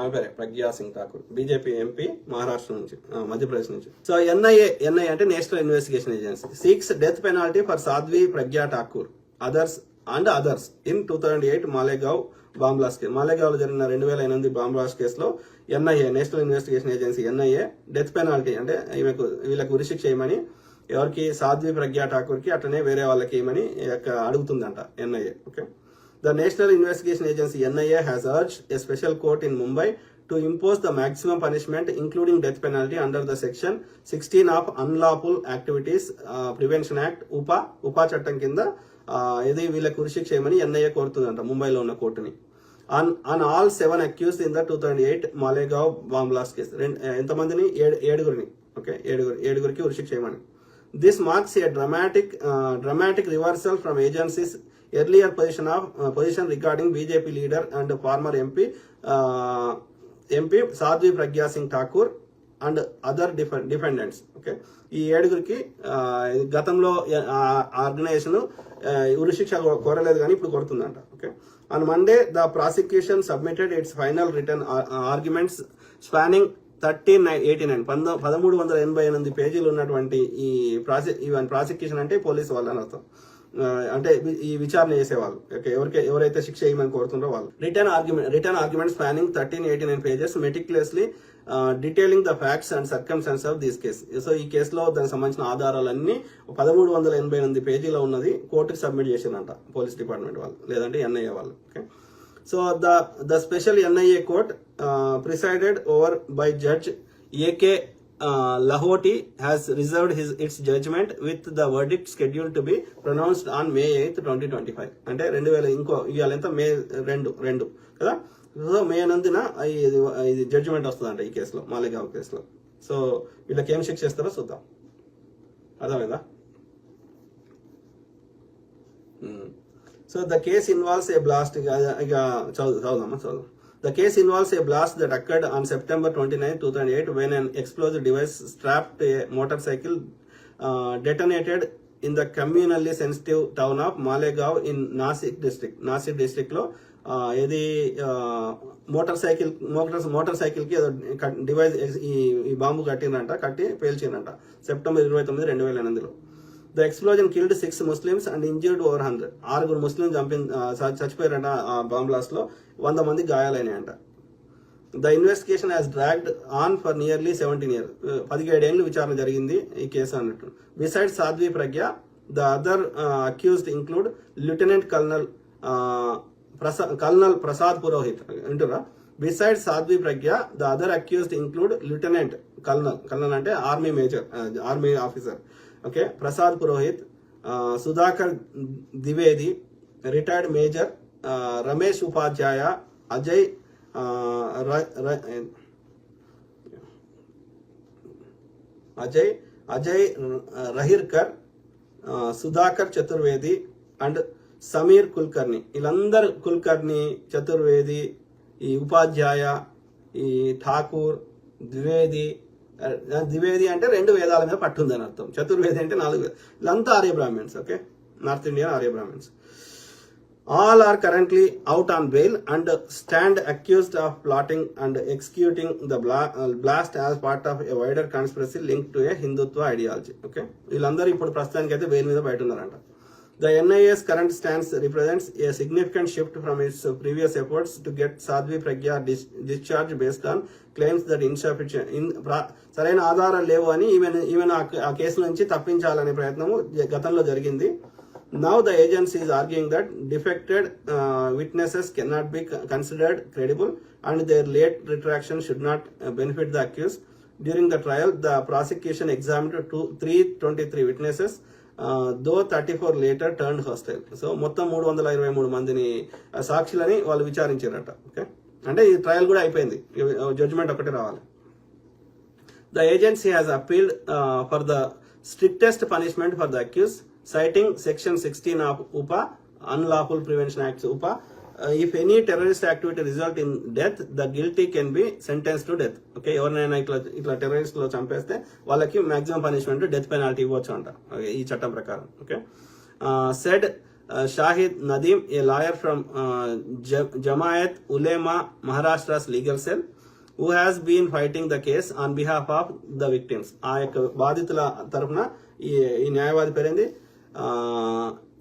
ఆమె పేరే Pragya Singh Thakur. BJP MP Maharashtra నుంచి మధ్యప్రదేశ్ నుంచి. సో ఎన్ఐఏ ఎన్ఐ అంటే national investigation agency. Six death penalty for Sadhvi Pragya Thakur others and others in two thousand eight Malegaon bomb blast case. మాలేగావ్లో జరిగిన రెండు వేల ఎనిమిది బాంబ్లాస్ కేసులో NIA national investigation agency NIA death penalty అంటే ఈమెకు వీళ్ళకు ఉరిశిక్ష చేయమని ఎవరికి సాధ్వి ప్రజ్ఞా ఠాకూర్కి అట్లనే వేరే వాళ్ళకి ఏమని యొక్క అడుగుతుందంట NIA. Okay? The national investigation agency NIA has urged a special court in Mumbai to impose the maximum punishment including death penalty under the section sixteen of unlawful activities prevention act UAPA UAPA చట్టం కింద ఇది వీళ్ళకి ఉరిశిక్ష చేయమని NIA కోరుతుందంట ముంబైలో ఉన్న కోర్టుని. On on all seven accused in the two thousand eight Malegaon bomb blast case రెండు ఎంతమందిని? ఏడు ఏడుగురిని. ఓకే ఏడుగురు ఏడుగురికి ఉరిశిక్ష చేయమని. This marks a dramatic dramatic reversal from agencies earlier position of position regarding BJP leader and former MP MP Sadhvi Pragya Singh Thakur and other defendants okay ఈ ఏడుగురికి గతంలో ఆర్గనైజేషన్ ఉరిశిక్ష కోరలేదు కానీ ఇప్పుడు కొడుతుందంట okay on Monday the prosecution submitted its final return arguments spanning thirteen eighty nine పంద పదమూడు వందల ఎనభై ఎనిమిది పేజీలు ఉన్నటువంటి ఈ ప్రాసి ఇవన్నీ ప్రాసిక్యూషన్ అంటే పోలీసు వాళ్ళు అని అర్థం. అంటే ఈ విచారణ చేసేవాళ్ళు. ఓకే ఎవరికి ఎవరైతే శిక్ష వేయమని కోరుతుండో వాళ్ళు. Return argument return argument spanning thirteen eighty nine pages meticulously detailing the facts and circumstances of this case so ఈ కేసులో దానికి సంబంధించిన ఆధారాలన్నీ పదమూడు వందల ఎనభై ఎనిమిది పేజీలో ఉన్నది కోర్టుకి సబ్మిట్ చేసిందంట పోలీస్ డిపార్ట్మెంట్ వాళ్ళు లేదంటే ఎన్ఐఏ వాళ్ళు. Okay? So the the special NIA court presided over by judge AK Lahoti has reserved his its judgment with the verdict schedule to be pronounced on May eighth twenty twenty five అంటే రెండు వేల ఇంకో ఇవాళ ఎంత? మే రెండు రెండు కదా? So మే నందున ఇది ఇది జడ్జిమెంట్ వస్తుందంట ఈ కేసులో మాలిగావ్ కేసులో. సో వీళ్ళకి ఏం శిక్ష ఇస్తారో చూద్దాం. అర్థమైందా? So the case involves a blast ఇక ఇక చదువు చదువుదామా? చదువు. The case involves a blast that occurred on September twenty nine two thousand eight when an explosive device strapped a motorcycle detonated in the communally sensitive town of Malegaon in Nashik district Nashik డిస్ట్రిక్ట్లో ఆ, motor cycle motor motor సైకిల్కి ఏదో device ఈ ఈ bomb కట్టిందంట కట్టి పేల్చిందంట. September ఇరవై తొమ్మిది రెండు వేల ఎనిమిదిలో. The explosion killed six Muslims and injured over hundred ఆరుగురు ముస్లిం చంపి చచ్చిపోయారంట ఆ బాంబ్ బ్లాస్ట్లో. వంద మంది గాయాలైనాయంట. The investigation has dragged on for nearly seventeen year పదిహేడేళ్ళు విచారణ జరిగింది ఈ కేసు అన్నట్టు. Beside Sadhvi Pragya the other accused include lieutenant colonel ప్రసా colonel Prasad Purohit వింటురా beside Sadhvi Pragya the other accused include lieutenant colonel colonel అంటే army major army officer okay Prasad Purohit Sudhakar Dwivedi retired major Ramesh Upadhyay Ajay ర- Ajay Ajay Rahirkar Sudhakar Chaturvedi and Sameer Kulkarni వీళ్ళందరు కుల్కర్ణి చతుర్వేది ఈ ఉపాధ్యాయ ఈ ఠాకూర్ ద్వివేది ద్వివేది అంటే రెండు వేదాల మీద పట్టుందని అర్థం. చతుర్వేది అంటే నాలుగు ఇదంతా Arya Brahmins okay? North Indian Arya Brahmins. All are currently out on bail and stand accused of plotting and executing the blast as part of a wider conspiracy link to a Hindutva ideology okay? వీళ్ళందరూ ఇప్పుడు ప్రస్తుతానికి అయితే bail మీద బయట ఉన్నారంట. The NIA's current stance represents a significant shift from its previous efforts to get Sadhvi Pragya dis- discharged based on claims that insufficient in సరైన ఆధారాలు లేవు అని ఈమెన్ ఈమెను ఆ కేసు నుంచి తప్పించాలనే ప్రయత్నము గతంలో జరిగింది now the agency is arguing that defected witnesses can be considered credible and their late retraction should not benefit the accused during the trial the prosecution examine two three twenty three witnesses though thirty four later turn hostile so మొత్తం మూడు వందల ఇరవై మూడు మందిని సాక్షులని వాళ్ళు విచారించారట okay అంటే ఈ trial కూడా అయిపోయింది. జడ్జ్మెంట్ ఒకటి రావాలి. The agency has appealed for the strictest punishment for the accused citing section sixteen of UAPA unlawful prevention acts UAPA if any terrorist activity result in death the guilty can be sentence to death okay ఎవరినైనా ఇట్లా ఇట్లా టెర్రరిస్ట్లో చంపేస్తే వాళ్ళకి maximum punishment death penalty ఇవ్వచ్చు అంట ఈ చట్టం ప్రకారం okay said Shahid Nadeem a lawyer from Jamiat Ulema Maharashtra's legal cell who has been fighting the case on behalf of the victims ఆ యొక్క బాధితుల తరఫున ఈ న్యాయవాది పేరేంది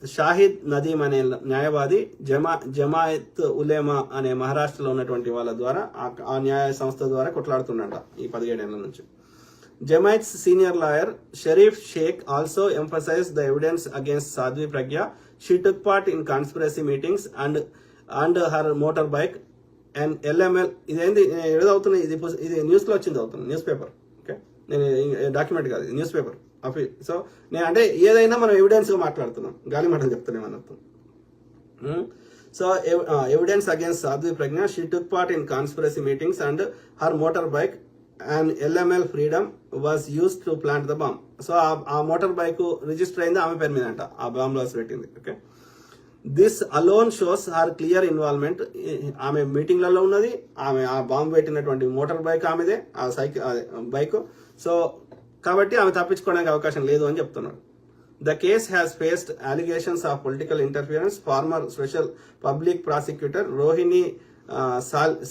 షాహిద్ నదీమ్ అనే న్యాయవాది జమా జమాయత్ ఉలేమా అనే మహారాష్ట్రలో ఉన్నటువంటి వాళ్ళ ద్వారా ఆ న్యాయ సంస్థ ద్వారా కొట్లాడుతున్నట ఈ పదిహేడు పదిహేడేళ్ళ నుంచి. Jamiat senior lawyer Sharif Shaikh also emphasise the evidence against Sadhvi Pragya. She took part in conspiracy meetings and and her motorbike. And LML ఇదేంది ఏదో ఇది ఇది న్యూస్లో వచ్చింది అవుతుంది న్యూస్ పేపర్. నేను డాక్యుమెంట్ కాదు న్యూస్ పేపర్ అఫీ సో నేను అంటే ఏదైనా మనం ఎవిడెన్స్గా మాట్లాడుతున్నాం. గాలి మాటలు చెప్తున్నాం అన్నట్టు so evidence against Sadhvi Pragya she took part in conspiracy meetings and her motorbike and LML Freedom was used to plant the bomb so ఆ మోటార్ బైక్ రిజిస్టర్ అయింది ఆమె పేరు మీద అంట ఆ బాంబ్ లాస్ పెట్టింది. Okay this alone shows her clear involvement ఆమె మీటింగ్లలో ఉన్నది. ఆమె ఆ బాంబు పెట్టినటువంటి మోటార్ బైక్ ఆమెదే. ఆ సైకిల్ బైక్ సో కాబట్టి ఆమె తప్పించుకోవడానికి అవకాశం లేదు అని చెప్తున్నాడు. The case has faced allegations of political interference former special public prosecutor Rohini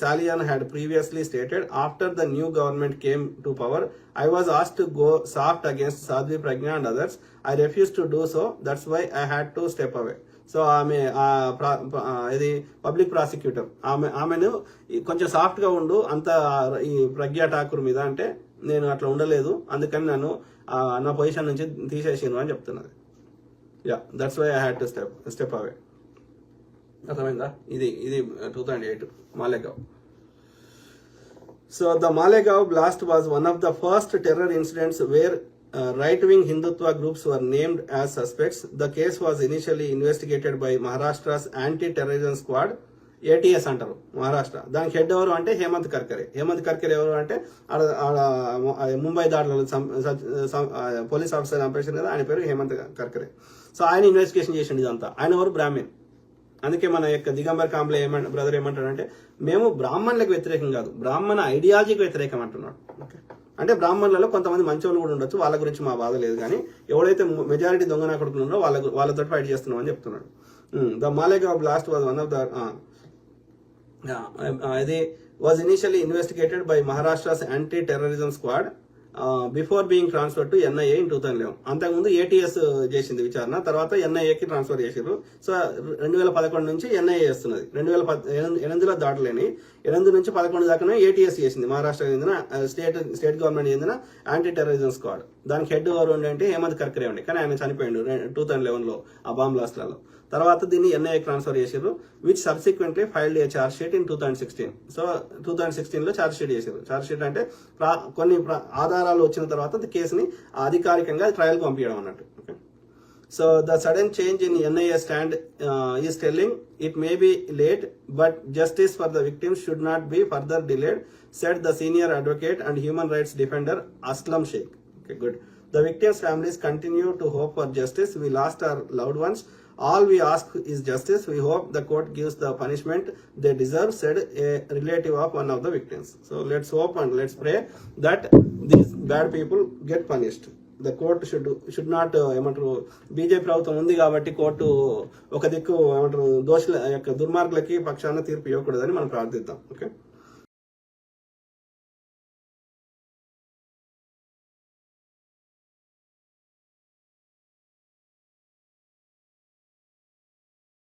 Salian had previously stated after the new government came to power I was as to go soft against Sadhvi Pragya and others I refuse to do so that's why I had to step away so ఆమె ఇది public prosecutor ఆమె ఆమెను కొంచెం సాఫ్ట్గా ఉండు అంత ఈ ప్రజ్ఞా ఠాకూర్ మీద అంటే నేను అట్లా ఉండలేదు. అందుకని నన్ను నా పొజిషన్ నుంచి తీసేసిను అని చెప్తున్నది. Yeah that's why I had to step step away అర్థమైందా? ఇది ఇది two thousand eight Malegaon. So the Malegaon blast was one of the first terror incidents where right wing Hindutva groups were named as suspects the case was initially investigated by Maharashtra's anti terrorism squad ATS అంటారు మహారాష్ట్ర. దానికి head ఎవరు అంటే హేమంత్ కర్కరే. హేమంత్ కర్కరే ఎవరు అంటే ఆడ ముంబై దాడులలో police officer చంపేసారు కదా ఆయన పేరు హేమంత్ కర్కరే. సో ఆయన ఇన్వెస్టిగేషన్ చేసిండు ఇదంతా. ఆయన ఎవరు? బ్రాహ్మణ్. అందుకే మన యొక్క దిగంబర్ కాంబ్లే ఏమంట బ్రదర్ ఏమంటాడంటే మేము బ్రాహ్మణులకు వ్యతిరేకం కాదు. బ్రాహ్మణ ఐడియాలజీకి వ్యతిరేకం అంటున్నాడు. ఓకే. అంటే బ్రాహ్మణులలో కొంతమంది మంచోళ్ళు కూడా ఉండొచ్చు. వాళ్ళ గురించి మా బాధ లేదు కానీ ఎవడైతే మెజారిటీ దొంగ నా కొడుకులు ఉన్నారో వాళ్ళ వాళ్ళతో ఫైట్ చేస్తున్నాం అని చెప్తున్నాడు the Malegaon blast was one of the ఇది was initially investigated by Maharashtra's anti terrorism squad before being transfer to NIA in two thousand eleven అంతకుముందు ఏటీఎస్ uh, చేసింది విచారణ తర్వాత ఎన్ఐఏకి ట్రాన్స్ఫర్ చేసారు సో రెండు వేల పదకొండు నుంచి ఎన్ఐఏ చేస్తున్నది రెండు వేల ఎనిమిదిలో దాటలేని ఎనిమిది నుంచి పదకొండు దాకానే ఏటీఎస్ చేసింది మహారాష్ట్ర చెందిన స్టేట్ స్టేట్ గవర్నమెంట్ చెందిన యాంటీ టెర్రరిజం స్క్వాడ్ దానికి హెడ్ ఎవరు ఉండే అంటే హేమంత్ కర్కరే ఉండే. కానీ ఆయన చనిపోయిండు టూ థౌసండ్ లెవెన్లో ఆ బాంబ్ బ్లాస్ట్లలో తర్వాత దీన్ని ఎన్ఐఏ ట్రాన్స్ఫర్ చేసారు which subsequently filed a charge sheet in two thousand sixteen so two thousand సిక్స్టీన్లో ఛార్జ్ షీట్ చేశారు ఛార్జ్ షీట్ అంటే కొన్ని ఆధారాలు వచ్చిన తర్వాత కేసుని అధికారికంగా ట్రయల్ పంపించడం అన్నట్టు. So the sudden change in NIA stand is telling it may be late but justice for the victims should not be further delayed said the senior advocate and human rights defender Aslam Shaikh good The victims' families continue to hope for justice. We lost our loved ones. All we ask is justice. We hope the court gives the punishment they deserve, said a relative of one of the victims. So let's hope and let's pray that these bad people get punished. The court should should not ఏమంటారు BJP ప్రభుత్వం ఉంది కాబట్టి court ఒక దిక్కు ఏమంటారు దోషుల యొక్క దుర్మార్గులకి పక్షాన తీర్పు ఇవ్వకూడదని మనం ప్రార్థిద్దాం ఓకే